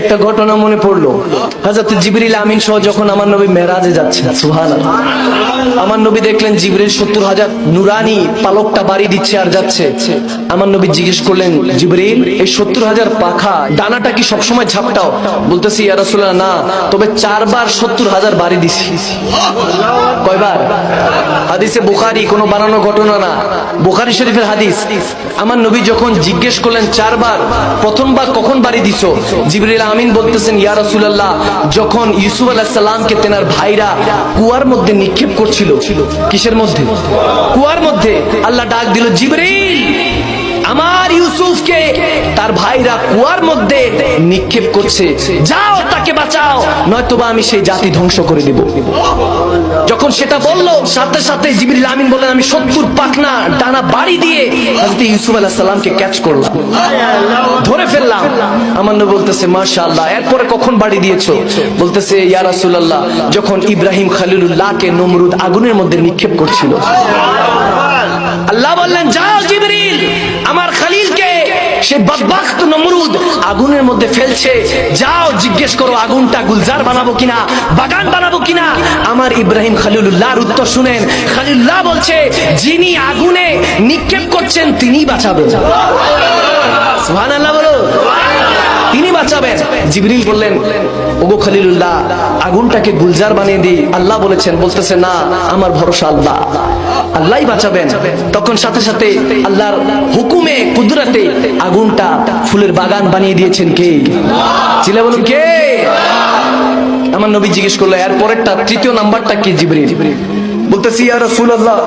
একটা ঘটনা মনে পড়ল। হাজরত জিবরিল আমিন সহ যখন আমার নবী মেরাজে সুহান আমার নবী দেখলেন জিবরিল সত্তর হাজার নুরানি পালকটা বাড়ি দিচ্ছে আর যাচ্ছে। আমার নবী জিজ্ঞেস করলেন, জিবরিল, এই সত্তর হাজার পাখা, ডানাটা কি সবসময় ঝাপটাও? বলতেছি, ইয়া রাসূলুল্লাহ, না, তবে চারবার সত্তর হাজার বাড়ি দিছি। কয়বার? হাদিসে বুখারি, কোনো বানানো ঘটনা না। বুখারি শরীফের হাদিস। আমার নবী যখন জিজ্ঞেস করলেন, চারবার, প্রথমবার কখন বাড়ি দিছো? জিবরিল আমিন বলতেছেন, ইয়া রাসূলুল্লাহ, যখন ইউসুফ আলাইহিস সালামকে তেনার ভাইরা কুয়ার মধ্যে নিক্ষেপ করছিল, কিসের মধ্যে? কুয়ার মধ্যে। আল্লাহ ডাক দিল, জিবরিল আমার ইউসুফকে তার ভাইরা কুয়ার মধ্যে নিক্ষেপ করছে। যাও, তাকে বাঁচাও, নয়তোবা আমি সেই জাতি ধ্বংস করে দেব। যখন সেটা বলল, সাথে সাথে জিবরিল আমিন বললেন, আমি সত্তর পাখনা ডানা বাড়ি দিয়ে হযরত ইউসুফ আলাইহিস সালামকে ক্যাচ করলাম। ধরে ফেললাম। আমার নবী বলতেছে, মাশাআল্লাহ, এরপরে কখন বাড়ি দিয়েছ? বলতেছে, ইয়া রাসূলুল্লাহ, যখন ইব্রাহিম খলিলুল্লাহকে নমরুদ আগুনের মধ্যে নিক্ষেপ করছিল। আল্লাহ বললেন, যাও জিবরিল সে বদবাখত নমরুদ আগুনের মধ্যে ফেলছে। যাও, জিজ্ঞেস করো, আগুনটা গুলজার বানাবো কিনা, বাগান বানাবো কিনা? আমার ইব্রাহিম খালিলুল্লাহর উত্তর শুনেন। খালিলুল্লাহ বলছে, যিনি আগুনে নিক্ষেপ করছেন, তিনি বাঁচাবেন। সুবহানাল্লাহ বলো। তিনি বাঁচাবেন। জিবরিল বললেন ওগো খলিলুল্লাহ, আগুনটাকে গুলজার বানিয়ে দিই। আল্লাহ বলেছেন, বলতেছে, না, আমার ভরসা আল্লাহ। আল্লাহই বাঁচাবেন। তখন সাথে সাথে আল্লাহর হুকুমে, কুদরতে আগুনটা ফুলের বাগান বানিয়ে দিয়েছেন কে? চিলে বলুন, কে? আমার নবী জিজ্ঞেস করল এর পরেরটা তৃতীয় নাম্বারটা কি, জিবরিল? বলতেছি রাসূলুল্লাহ।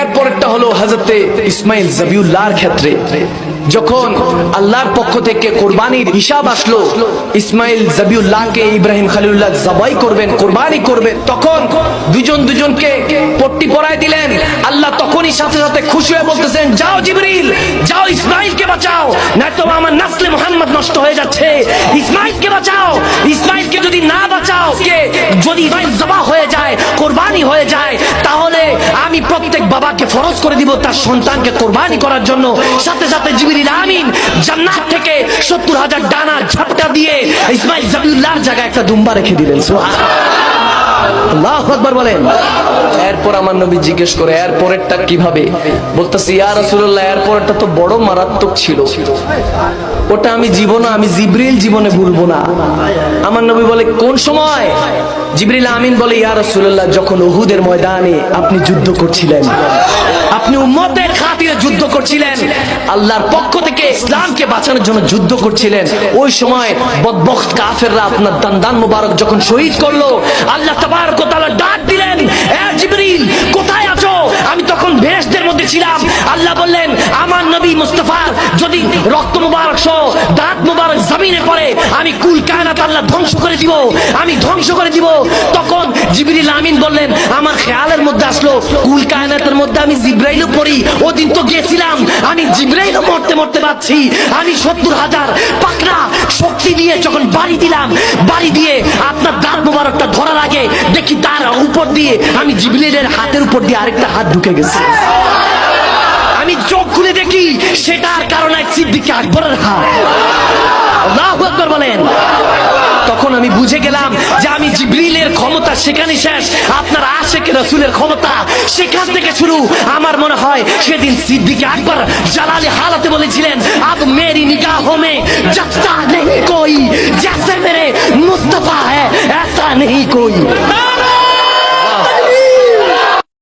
এর পরেরটা হলো হযরতে ইসমাইল জাবিউল্লাহর ক্ষেত্রে। যখন আল্লাহর পক্ষ থেকে কোরবানির হিসাব আসলো, ইসমাইল জাবিউল্লাহকে ইব্রাহিম খালিলুল্লাহ জবাই করবেন, কোরবানি করবেন, তখন দুজন দুজনকে পট্টি পরায় দিলেন। আল্লাহ তখনই সাথে সাথে খুশি হয়ে বলতেছেন, যাও জিবরিল, যাও ইসমাইলকে বাঁচাও না তো আমার নাসলে মোহাম্মদ নষ্ট হয়ে যাচ্ছে। ইসমাইলকে বাঁচাও, ইসমাইলকে যদি না বাঁচাও, কে যদি ইসমাইল জবা হয়ে যায়, কোরবানি হয়ে যায়, তাহলে আমি প্রত্যেক বাবাকে ফরজ করে দিব, তার সন্তানকে কোরবানি করার জন্য। সাথে সাথে জিবরিল জান্নাত থেকে সত্তর হাজার ডানা ঝাপটা দিয়ে ইসমাইল জাবিউল্লাহর জায়গায় একটা দুম্বা রেখে দিলেন যখন উহুদের ময়দানে আপনি যুদ্ধ করছিলেন, আপনি উম্মতের খাতিরে যুদ্ধ করছিলেন, আল্লাহর পক্ষ থেকে ইসলামকে বাঁচানোর জন্য যুদ্ধ করছিলেন, ওই সময় বদবখত কাফেররা আপনার দান দান মুবারক যখন শহীদ করল, আল্লাহ তাবারক তাআলা ডাক দিলেন কোথায় আছো? আমি তখন ভেস্টের মধ্যে ছিলাম। আল্লাহ বললেন, আমার নবী মুস্তাফার যদি রক্ত মুবারক সহ দাঁত মুবারক জমিনে পড়ে, আমি কুল কায়নাত আল্লাহ ধ্বংস করে দিব, আমি ধ্বংস করে দিব। তখন জিবরিল আমিন বললেন, আমার খেয়ালের মধ্যে আসলো, কুল কায়নাতের মধ্যে আমি জিব্রাইলও পড়ি, ওদিন তো গেছিলাম, আমি জিব্রাইলও মরতে মরতে পাচ্ছি আমি সত্তর হাজার পাকড়া শক্তি দিয়ে যখন বাড়ি দিলাম, বাড়ি দিয়ে আপনার দাঁত মোবারকটা ধরার আগে দেখি তার উপর দিয়ে আমি জিবিলের হাতের উপর দিয়ে আরেকটা হাত ঢুকে গেছে। আমি চোখ খুলে দেখি, সেটার কারণে সিদ্দিকে আকবরের হাত। তখন আমি বুঝে গেলাম যে আমি জিব্রিলের ক্ষমতা সেখানে শেষ। আপনার আশেকের রসুলের ক্ষমতা সেখান থেকে শুরু। আমার মনে হয় সেদিন সিদ্দিকে একবার জালালে হালাতে বলেছিলেন আপ মেরি নিকাহ হোমে যাত্রা নেহি কো